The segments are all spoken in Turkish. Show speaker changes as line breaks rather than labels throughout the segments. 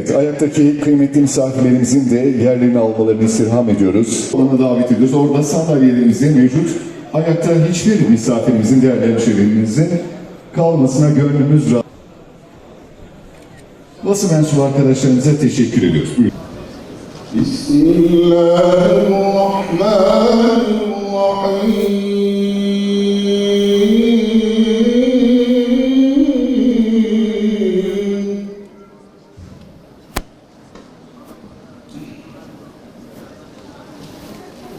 Evet, ayaktaki kıymetli misafirlerimizin de yerlerini almalarını istirham ediyoruz. Ona davet ediyoruz. Orada sandalyelerimizin mevcut. Ayakta hiçbir misafirimizin, değerli hemşehrilerimizin kalmasına gönlümüz rahat. Basın mensubu arkadaşlarımıza teşekkür ediyoruz. Buyurun.
Bismillahirrahmanirrahim.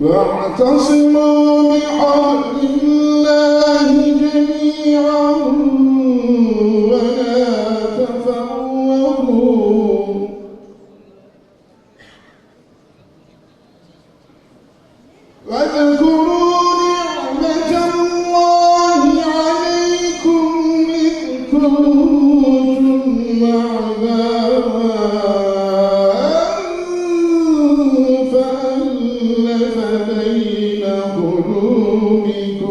واعتصموا بحبل الله جميعا ولا تفرقوا واذكروا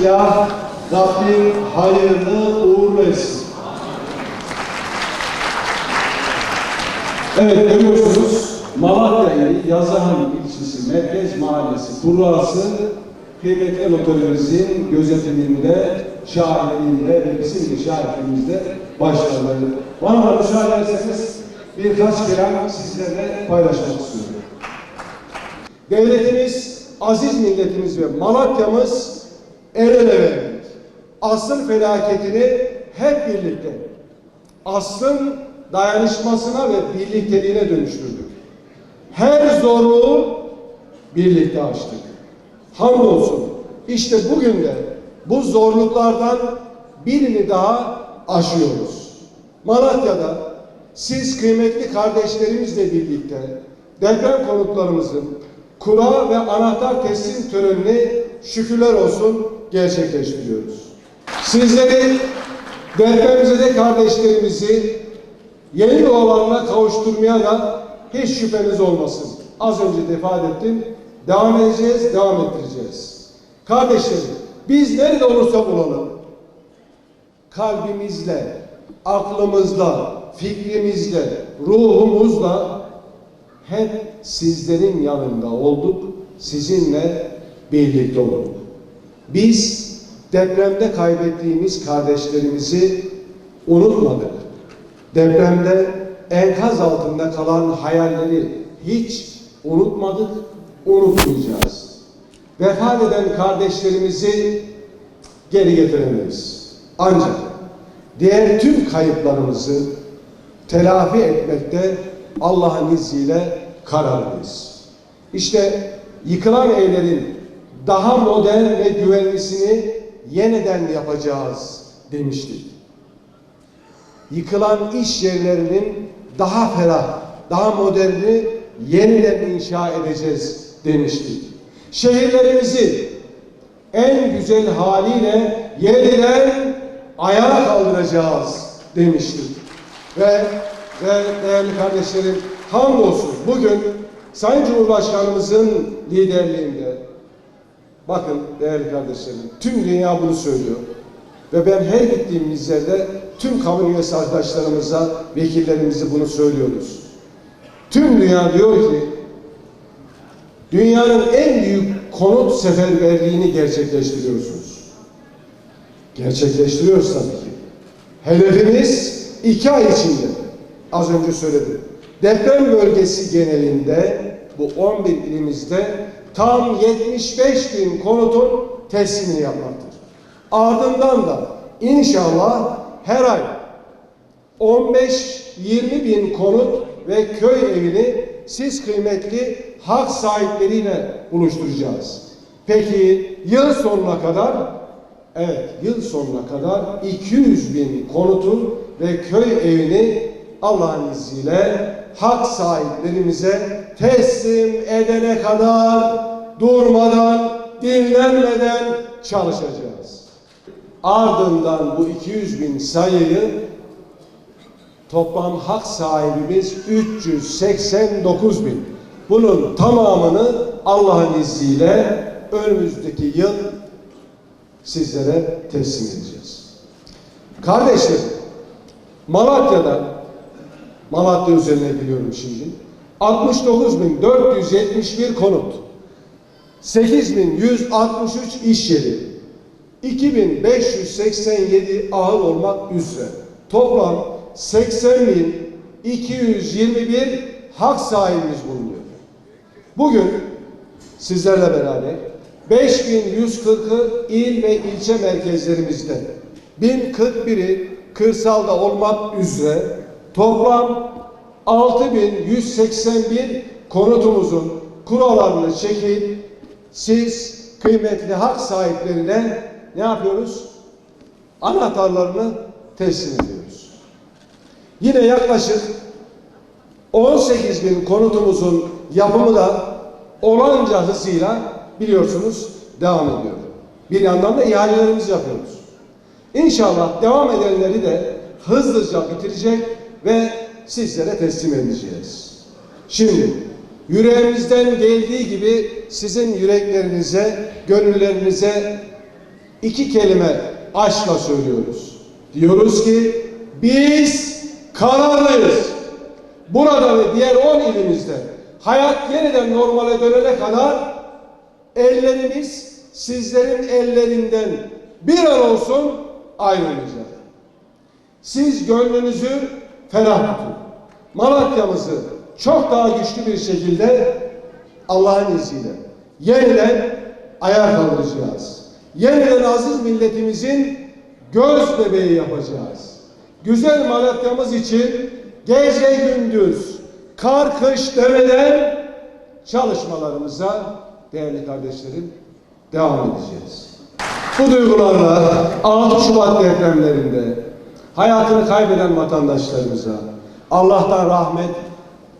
Bismillah. Rabbim hayırlı uğurlu etsin. Evet görüyorsunuz Malatya ili Yazıhan ilçesi Merkez Mahallesi burası kıymetli noterimizin gözetiminde, şahitliğinde ve bizim de şahitliğimizde başladı. Bana da müsaade ederseniz birkaç kelam sizlerle paylaşmak istiyorum. Devletimiz, aziz milletimiz ve Malatya'mız el ele verdik. Asrın felaketini hep birlikte, asrın dayanışmasına ve birlikteliğine dönüştürdük. Her zorluğu birlikte aştık. Hamdolsun işte bugün de bu zorluklardan birini daha aşıyoruz. Malatya'da siz kıymetli kardeşlerimizle birlikte deprem konutlarımızın kura ve anahtar teslim törenini şükürler olsun gerçekleştiriyoruz. Sizleri depremzede kardeşlerimizi yeni bir alanına kavuşturmaya da hiç şüpheniz olmasın. Az önce defa ettim. Devam edeceğiz, devam ettireceğiz. Kardeşlerim, biz nerede olursak olalım, kalbimizle, aklımızla, fikrimizle, ruhumuzla hep sizlerin yanında olduk, sizinle birlikte olduk. Biz depremde kaybettiğimiz kardeşlerimizi unutmadık. Depremde enkaz altında kalan hayalleri hiç unutmadık, unutmayacağız. Vefat eden kardeşlerimizi geri getiremeyiz. Ancak diğer tüm kayıplarımızı telafi etmekte Allah'ın izniyle kararlıyız. İşte yıkılan evlerin daha modern ve güvenlisini yeniden yapacağız demiştik. Yıkılan iş yerlerinin daha ferah, daha moderni yeniden inşa edeceğiz demiştik. Şehirlerimizi en güzel haliyle yeniden ayağa kaldıracağız demiştik. Ve, ve değerli kardeşlerim hamdolsun bugün Sayın Cumhurbaşkanımızın liderliğinde bakın değerli kardeşlerim tüm dünya bunu söylüyor. Ve ben her gittiğimiz yerde tüm kamu üyesi arkadaşlarımıza, vekillerimize bunu söylüyoruz. Tüm dünya diyor ki Dünyanın en büyük konut seferberliğini gerçekleştiriyorsunuz. Gerçekleştiriyoruz tabii ki. Hedefimiz iki ay içinde. Az önce söyledim. Deprem bölgesi genelinde bu 11 ilimizde tam 75 bin konutun teslimini yapmaktır. Ardından da inşallah her ay 15-20 bin konut ve köy evini siz kıymetli hak sahipleriyle buluşturacağız. Peki yıl sonuna kadar evet yıl sonuna kadar 200 bin konutun ve köy evini Allah'ın izniyle hak sahiplerimize teslim edene kadar durmadan, dinlenmeden çalışacağız. Ardından bu 200 bin sayıyı Toplam hak sahibimiz 389 bin. Bunun tamamını Allah'ın izniyle önümüzdeki yıl sizlere teslim edeceğiz. Kardeşlerim, Malatya'da, Malatya üzerine gidiyorum şimdi. 69.471 konut, 8.163 iş yeri, 2587 ahır olmak üzere. Toplam 80.221 hak sahibimiz bulunuyor. Bugün sizlerle beraber 5140'ı il ve ilçe merkezlerimizde 1041'i kırsalda olmak üzere toplam 6181 konutumuzun kurallarını çekip siz kıymetli hak sahiplerine ne yapıyoruz? Anahtarlarını teslim ediyoruz. Yine yaklaşık 18 bin konutumuzun yapımı da olanca hızıyla biliyorsunuz devam ediyor. Bir yandan da ihalelerimizi yapıyoruz. İnşallah devam edenleri de hızlıca bitirecek ve sizlere teslim edeceğiz. Şimdi yüreğimizden geldiği gibi sizin yüreklerinize, gönüllerinize iki kelime aşkla söylüyoruz. Diyoruz ki biz kararlıyız. Burada ve diğer 10 ilimizde hayat yeniden normale dönene kadar ellerimiz sizlerin ellerinden bir an olsun ayrılmayacak. Siz gönlünüzü ferah tutun. Malatya'mızı çok daha güçlü bir şekilde Allah'ın izniyle yeniden ayağa kaldıracağız. Yeniden aziz milletimizin göz bebeği yapacağız. Güzel Malatya'mız için gece gündüz kar kış demeden çalışmalarımıza değerli kardeşlerim devam edeceğiz. Bu duygularla 6 Şubat depremlerinde hayatını kaybeden vatandaşlarımıza Allah'tan rahmet,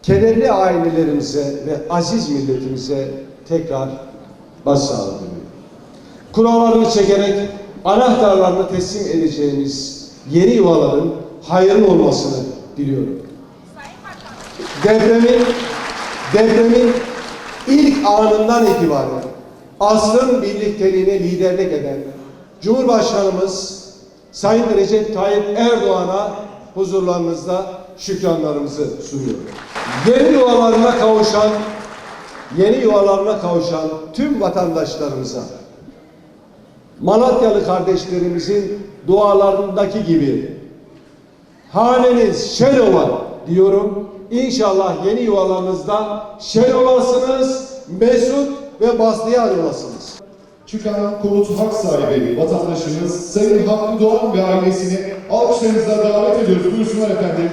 kederli ailelerimize ve aziz milletimize tekrar başsağlığı diliyorum. Kurallarını çekerek anahtarlarını teslim edeceğimiz yeni yuvaların hayırlı olmasını diliyorum. Depremin, depremin ilk anından itibaren asrın birlikteliğine liderlik eden Cumhurbaşkanımız Sayın Recep Tayyip Erdoğan'a huzurlarınızda şükranlarımızı sunuyorum. Yeni yuvalarına kavuşan, yeni yuvalarına kavuşan tüm vatandaşlarımıza Malatyalı kardeşlerimizin dualarındaki gibi haneniz şen ola diyorum. İnşallah yeni yuvalarınızda şen olasınız, mesut ve bastiyan olasınız.
Çıkan konut hak sahibi vatandaşımız Sayın Hakkı Doğan ve ailesini alkışlarınızla davet ediyoruz. Buyursunlar efendim.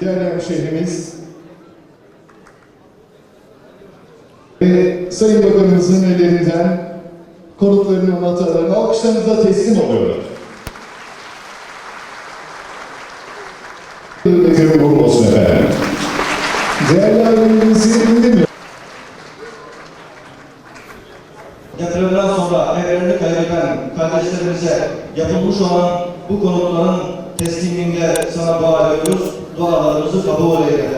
Değerli hemşehrimiz. Ve Sayın Bakanımızın ellerinden konutlarının anahtarlarını alkışlarınızla teslim oluyorlar. Uğurlu olsun efendim. Değerli ailelerimizi dinlemiyor.
Depremden sonra evlerini kaybeden kardeşlerimize yapılmış olan bu konutların tesliminde sana ediyoruz. 多都是差不多的。